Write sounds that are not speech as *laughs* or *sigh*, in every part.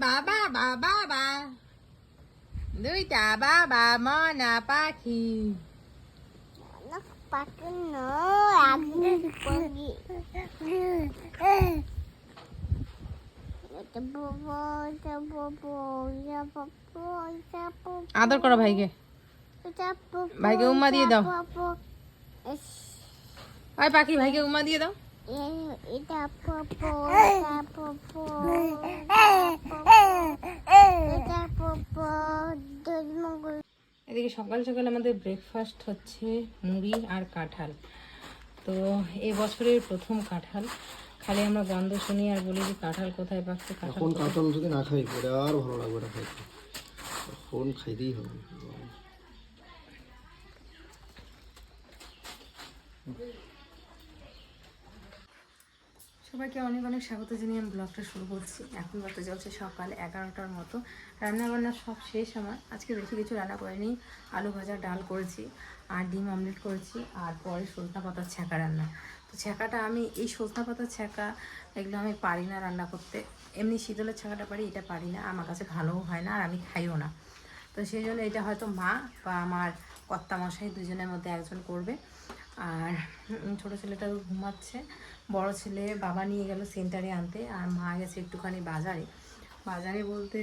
বাবা বাবা বা দুইটা বাবা মনা পাখি আদর করো ভাইকে ভাইকে উম্মা দিয়ে দাও। ওই পাখি ভাইকে উমা দিয়ে দাও এটা বাবা দুর্মঙ্গল এদিকে সকাল সকাল আমাদের ব্রেকফাস্ট হচ্ছে মুড়ি আর কাঁঠাল। তো এ বছরের প্রথম কাঁঠাল। খালি আমরা গন্ধ শুনি আর বলি যে কাঁঠাল কোথায় পাচ্ছে কাঁঠাল এখন কাঁঠাল যদি না খাই পরে আর ভালো লাগবে না খাইতে এখন খাইতেই হবে। সবাইকে অনেক অনেক স্বাগত জানিয়ে আমি ব্লগটা শুরু করছি। এখন বাজতে চলছে সকাল এগারোটার মতো। রান্নাবান্না সব শেষ আমার। আজকে বেশি কিছু রান্না করিনি। আলু ভাজা, ডাল করেছি, আর ডিম অমলেট করেছি, আর পরে সজনা পাতার ছ্যাঁকা রান্না। তো ছ্যাঁকাটা আমি, এই সজনা পাতার ছ্যাঁকা, এগুলো আমি পারি না রান্না করতে। এমনি শীতলের ছ্যাঁকাটা পারি, এটা পারি না। আমার কাছে ভালোও হয় না, আর আমি খাইও না। তো সেই জন্য এটা হয়তো মা বা আমার কর্তা মশাই দুজনের মধ্যে একজন করবে। আর ছোটো ছেলেটা ঘুমাচ্ছে। বড় ছেলে, বাবা নিয়ে গেল সেন্টারে আনতে, আর মা গেছে একটুখানি বাজারে। বাজারে বলতে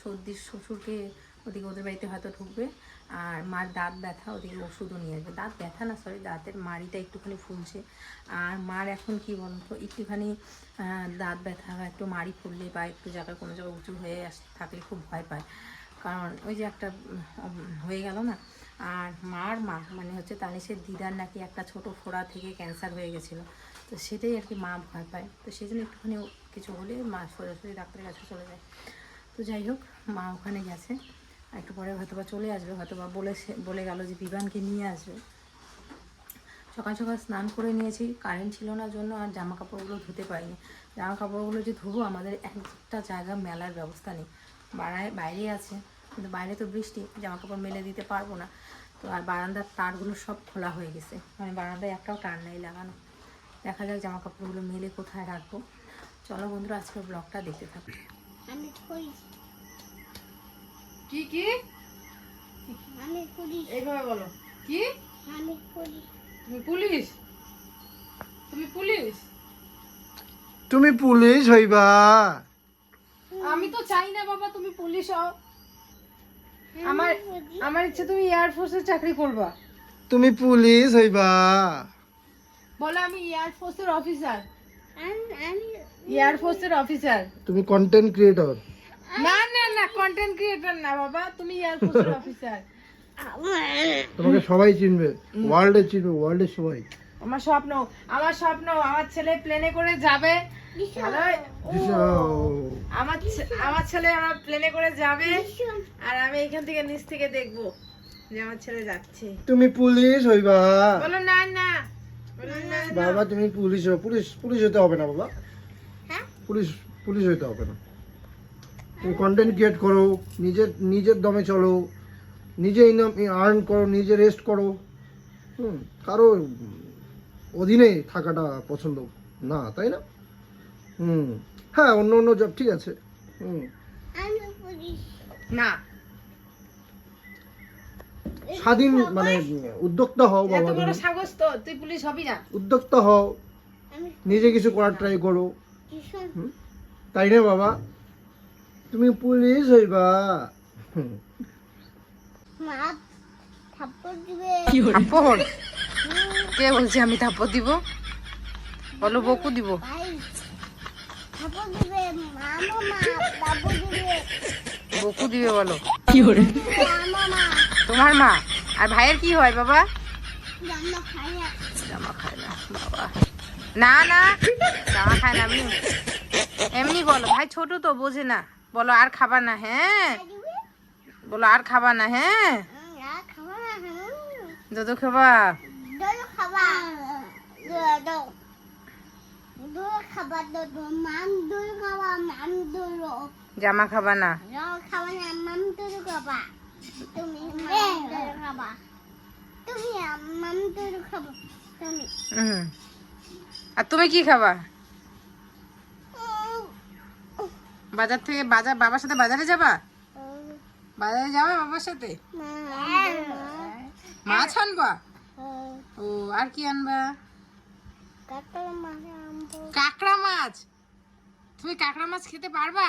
সর্দির শ্বশুরকে ওদিকে ওদের বাড়িতে হয়তো ঢুকবে, আর মার দাঁত ব্যথা, ওদিকে ওষুধও নিয়ে আসবে। দাঁত ব্যথা না সরি দাঁতের মাড়িটা একটুখানি ফুলছে। আর মার এখন কি বলতো, একটুখানি দাঁত ব্যথা বা একটু মাড়ি ফুললে বা একটু জায়গায় কোনো জায়গায় উঁচু হয়ে থাকলে খুব ভয় পায়। কারণ ওই যে একটা হয়ে গেল না আর মার মা মানে হচ্ছে তানিশের দিদার নাকি একটা ছোট ফোড়া থেকে ক্যান্সার হয়ে গেছিল। তো সেটাই আর কি মা ভয় পায়। তো সেই জন্য একটুখানি কিছু হলে মা সোজাসুজি ডাক্তারের কাছে চলে যায়। তো যাই হোক, মা ওখানে গেছে। একটু পরে হয়তো বা চলে আসবে হয়তো বা বলে বলে গেল যে বিবানকে নিয়ে আসবে। সকাল সকাল স্নান করে নিয়েছি কারেন্ট ছিল না জন্য আর জামা কাপড়গুলো ধুতে পারিনি। জামা কাপড়গুলো যে ধুবো, আমাদের একটা জায়গা মেলার ব্যবস্থা নেই। বাড়ায়, বাইরে আছে, কিন্তু বাইরে তো বৃষ্টি জামা কাপড় মেলে দিতে পারব না। তো আর বারান্দার তারগুলো সব খোলা হয়ে গেছে। মানে বারান্দায় একটাও তার নেই লাগানো। দেখা যাক জামা কাপড়গুলো মেলে কোথায় রাখব। চলো বন্ধুরা আজকের ব্লগটা দেখতে থাকো। আমি করি কি কি? আমি করি এইভাবে বলো। কি? আমি করি তুমি পুলিশ? তুমি পুলিশ? তুমি পুলিশ হইবা। আমি তো চাই না বাবা তুমি পুলিশ হও। আমার আমার ইচ্ছে তুমি এয়ারফোর্সের চাকরি করবা। তুমি পুলিশ হইবা। বলো আমি এয়ারফোর্সের অফিসার আমি আমি এয়ারফোর্সের অফিসার তুমি কন্টেন্ট ক্রিয়েটর না না না কন্টেন্ট ক্রিয়েটর না বাবা তুমি এয়ারফোর্সের অফিসার তোমাকে সবাই চিনবে ওয়ার্ল্ডে চিনবে ওয়ার্ল্ডের সবাই। আমার স্বপ্ন আমার স্বপ্ন আমার ছেলে প্লেনে করে যাবে। আমার আমার ছেলে আমার প্লেনে করে যাবে। আর আমি এখান থেকে নিচ থেকে দেখব যে আমার ছেলে যাচ্ছে। তুমি পুলিশ হইবা। বলো না না। বাবা তুমি পুলিশ হও। পুলিশ পুলিশ হতে হবে না বাবা। হ্যাঁ? পুলিশ পুলিশ হতে হবে না। তুমি কন্টেন্ট ক্রিয়েট করো নিজের নিজের দমে চলো। নিজে ইনকাম আর্ন করো নিজে রেস্ট করো। হুম কারও অধীনে থাকাটা পছন্দ না তাই না? হুম। হ্যাঁ অন্য অন্য জব ঠিক আছে। হুম। না। স্বাধীন মানে উদ্যোক্তা হও বাবা তুমি। সাহস তো তুই পুলিশ হবি না। উদ্যোক্তা হও। নিজে কিছু করার ট্রাই করো। তাই না বাবা? তুমি পুলিশ হইবা। হুম। মা থাপ্পড় দিবে। থাপ্পড়? কে বলছে আমি থাপ্পড় দিব? বলো, বকু দিব। বকু দিবে, বলো। তোমার মা? আর ভাইয়ের কি হয়, বাবা? জামা খায় না, বাবা। না না, জামা খায় না আমি এমনি বলো, ভাই ছোট তো, বোঝে না। বলো, আর খাবা না হ্যাঁ? বলো, আর খাবা না হ্যাঁ? না খাবা। না হুম দুধ খাবা দোল খাবা দোল দোল দোল খাবা। দোল মাম দোল খাবা। মাম দোল জামা খাবা। না খাবা না মাম খাবা তুমি খাবা তুমি মাম দোল খাবা। তুমি আর তুমি কি খাবা? বাজার থেকে বাজার বাবার সাথে বাজারে যাবা? বাজারে যাবা বাবার সাথে? মাছ আনবা? ও আর কি আনবা? কাঁকড়া মাছ তুমি কাঁকড়া মাছ খেতে পারবা?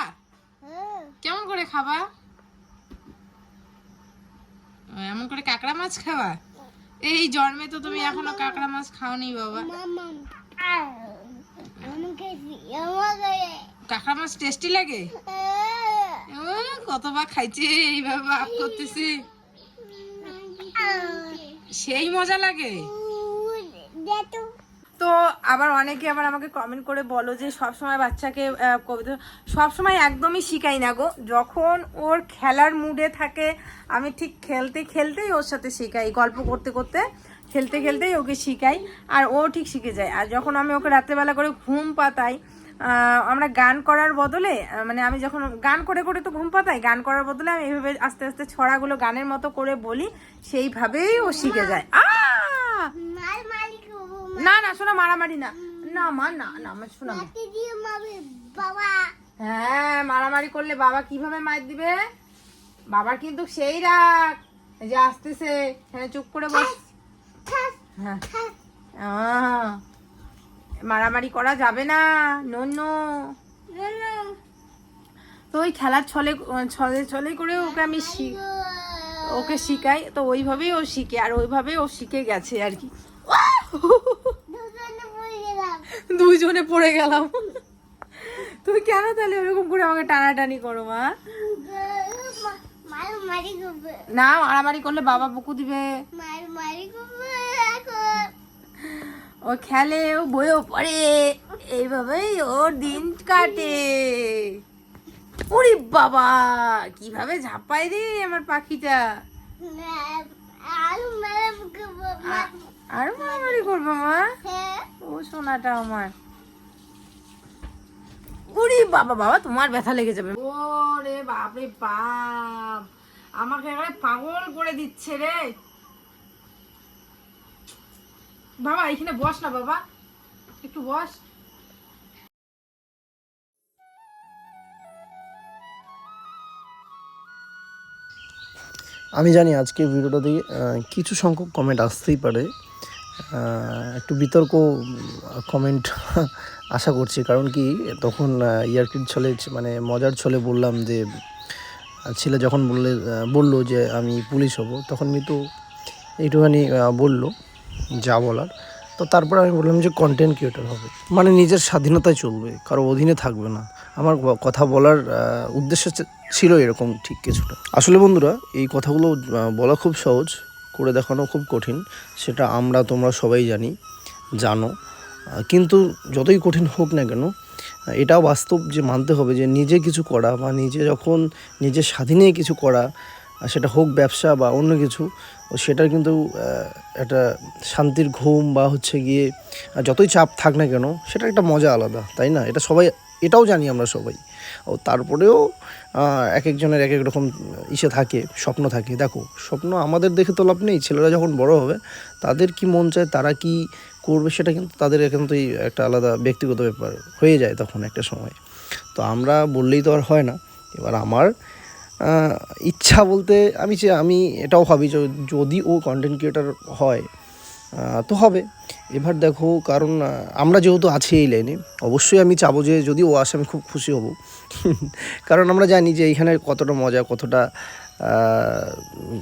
কেমন করে খাবা? এমন করে কাঁকড়া মাছ খাবা? এই জন্মে তো তুমি এখনও কাঁকড়া মাছ খাওনি বাবা। কাঁকড়া মাছ টেস্টি লাগে? ও, কতবার খাইছে এইভাবে আপ করতেছে। সেই মজা লাগে? তো আবার অনেকে আবার আমাকে কমেন্ট করে বলো যে সব সময় বাচ্চাকে কবিতা সব সময় একদমই শিখাই না গো। যখন ওর খেলার মুডে থাকে, আমি ঠিক খেলতে খেলতেই ওর সাথে শিখাই। গল্প করতে করতে খেলতে খেলতেই ওকে শিখাই, আর ও ঠিক শিখে যায়। আর যখন আমি ওকে রাত্রেবেলা করে ঘুম পাতাই আমরা গান করার বদলে মানে আমি যখন গান করে করে তো ঘুম পাতাই গান করার বদলে আমি এইভাবে আস্তে আস্তে ছড়াগুলো গানের মতো করে বলি সেইভাবেই ও শিখে যায়। না না শোনা মারামারি না। না মা না না আমার শোনা বাবা হ্যাঁ মারামারি করলে বাবা কীভাবে মার দিবে? বাবার কিন্তু সেই রাগ। যে আসতেছে হ্যাঁ চুপ করে বস। হ্যাঁ। মারামারি করা যাবে না নন্য তো ওই খেলার ছলে ছলে ছলে করে ওকে আমি ওকে শিখাই। তো ওইভাবেই ও শিখে আর ওইভাবেই ও শিখে গেছে আর কি। দুজনে পড়ে গেলাম। দুইজনে পড়ে গেলাম তুমি কেন তাহলে ওরকম করে আমাকে টানাটানি করো মা? না মারামারি করলে বাবা বকু দিবে। মার মারি করবে? ও খেলে ও বইও পড়ে। এইভাবেই ওর দিন কাটে। ওরে বাবা কীভাবে ঝাপাই রে আমার পাখিটা। আর মারা করব মারামারি করব মা? হ্যাঁ। ও সোনাটা আমার। ওরে বাবা বাবা তোমার ব্যথা লেগে যাবে। ওরে বাপরে বাপ আমাকে এখানে পাগল করে দিচ্ছে রে। বাবা, এখানে বস না বাবা। একটু বস। আমি জানি আজকে ভিডিওটা দিয়ে কিছু সংখ্যক কমেন্ট আসতেই পারে। একটু বিতর্ক কমেন্ট *laughs* আশা করছি। কারণ কি, তখন ইয়ারকির ছলে মানে মজার ছলে বললাম যে, ছেলে যখন বললে বলল যে আমি পুলিশ হব, তখন মিতু একটুখানি বলল। যা বলার। তো তারপরে আমি বললাম যে কন্টেন্ট ক্রিয়েটর হবে। মানে নিজের স্বাধীনতায় চলবে, কারও অধীনে থাকবে না। আমার কথা বলার উদ্দেশ্য ছিল এরকম ঠিক কিছুটা। আসলে বন্ধুরা, এই কথাগুলো বলা খুব সহজ, করে দেখানো খুব কঠিন। সেটা আমরা, তোমরা সবাই জানি, জানো। কিন্তু যতই কঠিন হোক না কেন, এটাও বাস্তব যে মানতে হবে যে নিজে কিছু করা বা নিজে যখন নিজের স্বাধীনে কিছু করা সেটা হোক ব্যবসা বা অন্য কিছু সেটার কিন্তু একটা শান্তির ঘুম বা হচ্ছে গিয়ে যতই চাপ থাক না কেন সেটা একটা মজা আলাদা, তাই না? এটা সবাই, এটাও জানি আমরা সবাই। ও তারপরেও এক একজনের এক এক রকম ইসে থাকে, স্বপ্ন থাকে। দেখো, স্বপ্ন আমাদের দেখে তো লাভ নেই, ছেলেরা যখন বড় হবে, তাদের কি মন চায়, তারা কি করবে, সেটা কিন্তু তাদের একান্তই একটা আলাদা ব্যক্তিগত ব্যাপার হয়ে যায় তখন একটা সময়। তো আমরা বললেই তো আর হয় না। এবার আমার ইচ্ছা বলতে আমি যে আমি এটাও ভাবি যে যদি ও কন্টেন্ট ক্রিয়েটার হয় তো হবে। এবার দেখো, কারণ আমরা যেহেতু আছি এই লাইনে অবশ্যই আমি চাবো যে যদি ও আসে, আমি খুব খুশি হব। *laughs* কারণ আমরা জানি যে এইখানে কতটা মজা, কতটা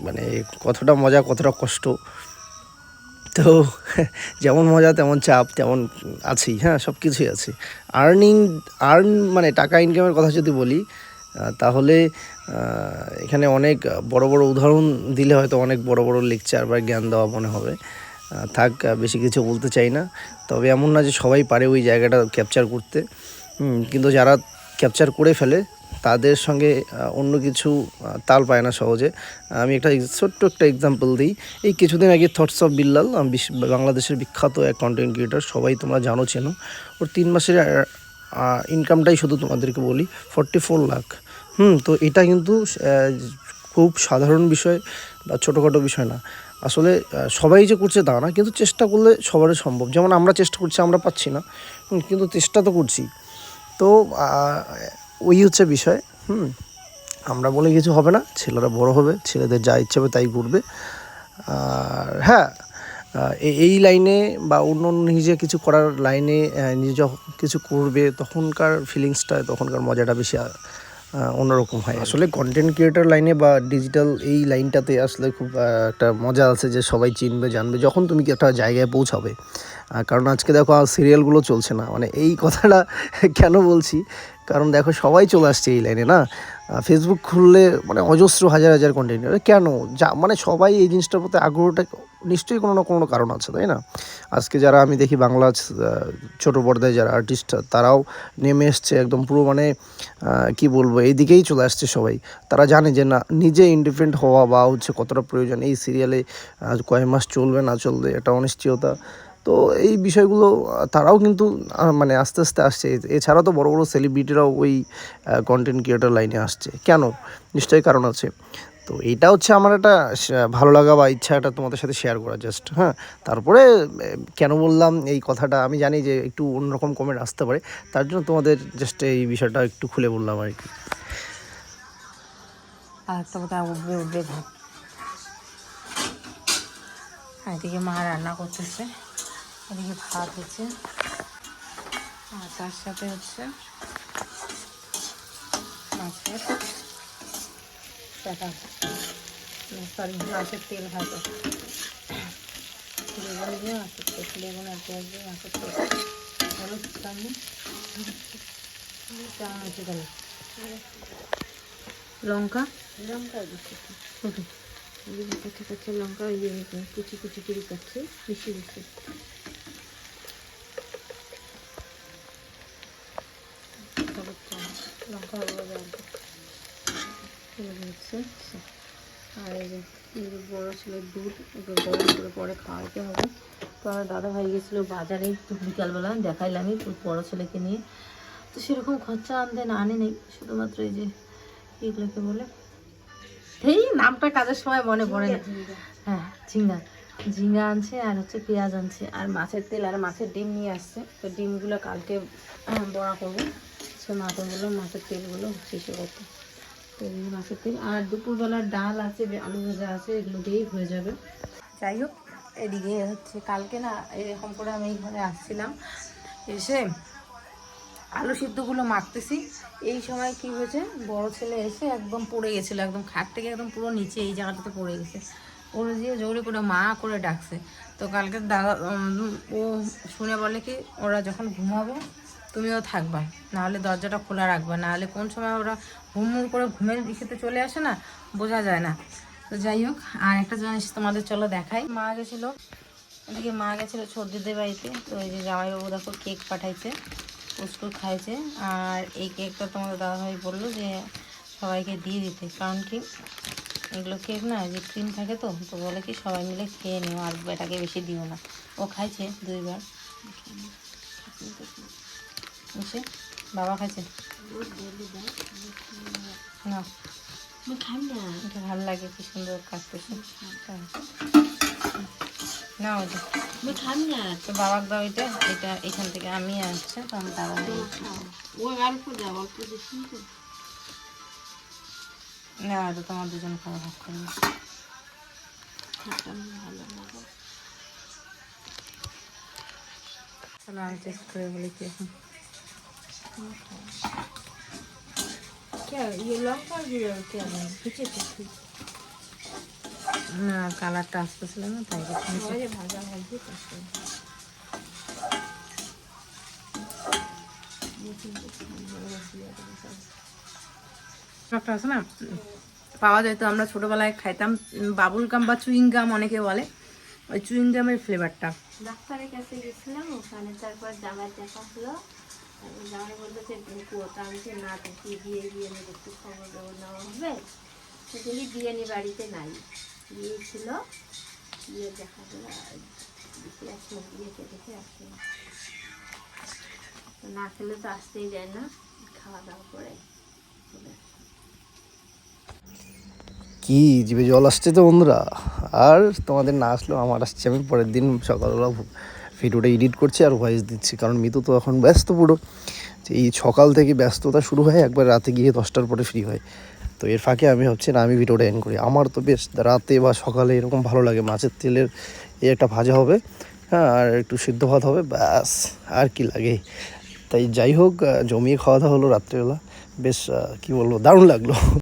মানে কতটা মজা, কতটা কষ্ট। তো *laughs* যেমন মজা, তেমন চাপ, তেমন আছেই হ্যাঁ সব কিছুই আছে। আর্নিং আর্ন মানে টাকা ইনকামের কথা যদি বলি তাহলে এখানে অনেক বড় বড় উদাহরণ দিলে হয়তো অনেক বড় বড় লেকচার বা জ্ঞান দেওয়া মনে হবে। থাক বেশি কিছু বলতে চাই না। তবে এমন না যে সবাই পারে ওই জায়গাটা ক্যাপচার করতে। কিন্তু যারা ক্যাপচার করে ফেলে, তাদের সঙ্গে অন্য কিছু তাল পায় না সহজে। আমি একটা ছোট্ট একটা এক্সাম্পল দিই। এই কিছুদিন আগে থটস অফ বিল্লাল বাংলাদেশের বিখ্যাত এক কন্টেন্ট ক্রিয়েটার সবাই তোমরা জানো, চেনো। ওর তিন মাসের ইনকামটাই শুধু তোমাদেরকে বলি ফর্টি ফোর লাখ হুম, তো এটা কিন্তু খুব সাধারণ বিষয় বা ছোটোখাটো বিষয় না। আসলে সবাই যে করছে তা না, কিন্তু চেষ্টা করলে সবারই সম্ভব। যেমন আমরা চেষ্টা করছি, আমরা পাচ্ছি না। কিন্তু চেষ্টা তো করছি। তো ওই হচ্ছে বিষয়। হুম, আমরা বলে কিছু হবে না, ছেলেরা বড় হবে, ছেলেদের যা ইচ্ছে হবে তাই করবে। আর হ্যাঁ এই লাইনে বা অন্য অন্য নিজে কিছু করার লাইনে নিজে কিছু করবে, তখনকার ফিলিংসটা তখনকার মজাটা বেশি অন্যরকম হয়। আসলে কন্টেন্ট ক্রিয়েটার লাইনে বা ডিজিটাল এই লাইনটাতে আসলে খুব একটা মজা আছে যে সবাই চিনবে, জানবে যখন তুমি একটা জায়গায় পৌঁছাবে। কারণ আজকে দেখো আর সিরিয়ালগুলো চলছে না। মানে এই কথাটা কেন বলছি? কারণ দেখো সবাই চলে আসছে এই লাইনে, না? ফেসবুক খুললে মানে অজস্র হাজার হাজার কন্টেন্ট কেন? যা মানে সবাই এই জিনিসটার প্রতি আগ্রহটা নিশ্চয়ই কোনো না কোনো কারণ আছে, তাই না? আজকে যারা আমি দেখি বাংলা ছোট পর্দায় যারা আর্টিস্ট তারাও নেমে এসছে একদম পুরো মানে কি বলব এই দিকেই চলে আসছে সবাই। তারা জানে যে না, নিজে ইন্ডিপেন্ডেন্ট হওয়া বা হচ্ছে কতটা প্রয়োজন। এই সিরিয়ালে কয় মাস চলবে না চলবে, এটা অনিশ্চয়তা। তো এই বিষয়গুলো, তারাও কিন্তু মানে আস্তে আস্তে আসছে। এছাড়া তো বড় বড় সেলিব্রিটিরাও ওই কন্টেন্ট ক্রিয়েটার লাইনে আসছে। কেন? নিশ্চয়ই কারণ আছে। তো এইটা হচ্ছে আমার একটা ভালো লাগা বা ইচ্ছা এটা তোমাদের সাথে শেয়ার করা জাস্ট হ্যাঁ? তারপরে কেন বললাম এই কথাটা? আমি জানি যে একটু অন্যরকম কমেন্ট আসতে পারে। তার জন্য তোমাদের জাস্ট এই বিষয়টা একটু খুলে বললাম আর কি। আর এদিকে মা রান্না করতেছে। এদিকে ভাত হচ্ছে। আর তার সাথে হচ্ছে মাছের সরি মাছের তেল ভাজা। বেগুন দিয়ে মাছের তেল বেগুন আর পেঁয়াজ দিয়ে মাছের তেল। হলুদ চামড় আছে তাহলে লঙ্কা? লঙ্কা লঙ্কা ওই কুচি কুচি করে কাটছে মিশিয়ে দিচ্ছি হলুদ চামচ, লঙ্কা হলুদ হচ্ছে আর এই যে বড়ো ছেলের দুধ ওকে গরম করে পরে খাওয়াতে হবে? তো আমার দাদা ভাই গেছিল বাজারে একটু বিকালবেলা দেখাইলামই বড়ো ছেলেকে নিয়ে তো সেরকম খরচা আনতে না আনে নেই, শুধুমাত্র এই যে এগুলোকে বলে এই নামটা কাজের সময় মনে পড়ে না। হ্যাঁ ঝিঙ্গা ঝিঙ্গা আনছে আর হচ্ছে পেঁয়াজ আনছে। আর মাছের তেল আর মাছের ডিম নিয়ে আসছে। তো ডিমগুলো কালকে বড়া করব। সে মাথাগুলো মাছের তেলগুলো শিশু করতে। তো এই মাছের তেল। আর দুপুরবেলার ডাল আছে আলু ভাজা আছে, এগুলো দিয়েই হয়ে যাবে। যাই হোক, এদিকে হচ্ছে কালকে না এরকম করে আমি এই ঘরে আসছিলাম। এসে আলু সিদ্ধগুলো মাখতেছি। এই সময় কি হয়েছে? বড় ছেলে এসে একদম পড়ে গেছিল, একদম খাট থেকে একদম পুরো নিচে, এই জায়গাটাতে পড়ে গেছে। পড়ে দিয়ে জোরে করে মা করে ডাকছে। তো কালকে দাদা ও শুনে বলে কি, ওরা যখন ঘুমাবে তুমিও থাকবা। নাহলে দরজাটা খোলা রাখবা। নাহলে কোন সময় ওরা হুমুর করে ঘুমের ইসেতে চলে আসে না, বোঝা যায় না। তো যাই হোক, আর একটা জিনিস তোমাদের চলো দেখাই। মা গেছিল, এদিকে মা গেছিল সর্দিদের বাড়িতে। তো এই যে জামাইবাবু দেখো কেক পাঠাইছে বিস্কুট খাইছে। আর এই কেকটা তোমাদের দাদাভাই বলল যে সবাইকে দিয়ে দিতে। কারণ কি, এগুলো কেক না যে ক্রিম থাকে তো তো বলে কি সবাই মিলে খেয়ে নিও, আর বেটাকে বেশি দিও না। ও খাইছে দুইবার। বুঝছে বাবা খাইছে না এটা ভালো লাগে কি সুন্দর কাটতেছে। না ওটা তো বাবাকে দাও এটা এটা এখান থেকে আমি আসছে তো আমি দাদা না এটা তোমার দুজন খাওয়া ভাগ করে নাও। চলো আমি টেস্ট করে বলি কি এখন না কালারটা আসতেছিল না তাই ভাজা একটা আছে না পাওয়া যায় তো আমরা ছোটবেলায় খাইতাম বাবুল গাম বা চুইং গাম অনেকে বলে ওই চুইং গামের ফ্লেভারটা ডাক্তারের কাছে গেছিলাম ওখানে তারপর জামাই দেখা হলো। না একটু খবর দেবো নেওয়া হবে। নিয়ে বাড়িতে নাই। দেখা গেল আসলাম বিয়েকে দেখে আসলাম তো না খেলে তো আসতেই যায় না, খাওয়া দাওয়া করে কি জিভে জল আসছে তো বন্ধুরা? আর তোমাদের না আসলেও আমার আসছে, আমি পরের দিন সকালবেলা ভিডিওটা এডিট করছি আর ভয়েস দিচ্ছি। কারণ মিতু তো এখন ব্যস্ত পুরো। এই সকাল থেকে ব্যস্ততা শুরু হয়, একবার রাতে গিয়ে দশটার পরে ফ্রি হয়। তো এর ফাঁকে আমি হচ্ছে না, আমি ভিডিওটা এন্ড করি। আমার তো বেশ রাতে বা সকালে এরকম ভালো লাগে। মাছের তেলের এই একটা ভাজা হবে হ্যাঁ আর একটু সিদ্ধ ভাত হবে, ব্যাস, আর কি লাগে। তাই যাই হোক জমিয়ে খাওয়া দাওয়া হলো রাত্রেবেলা। বেশ কি বলব, দারুণ লাগল।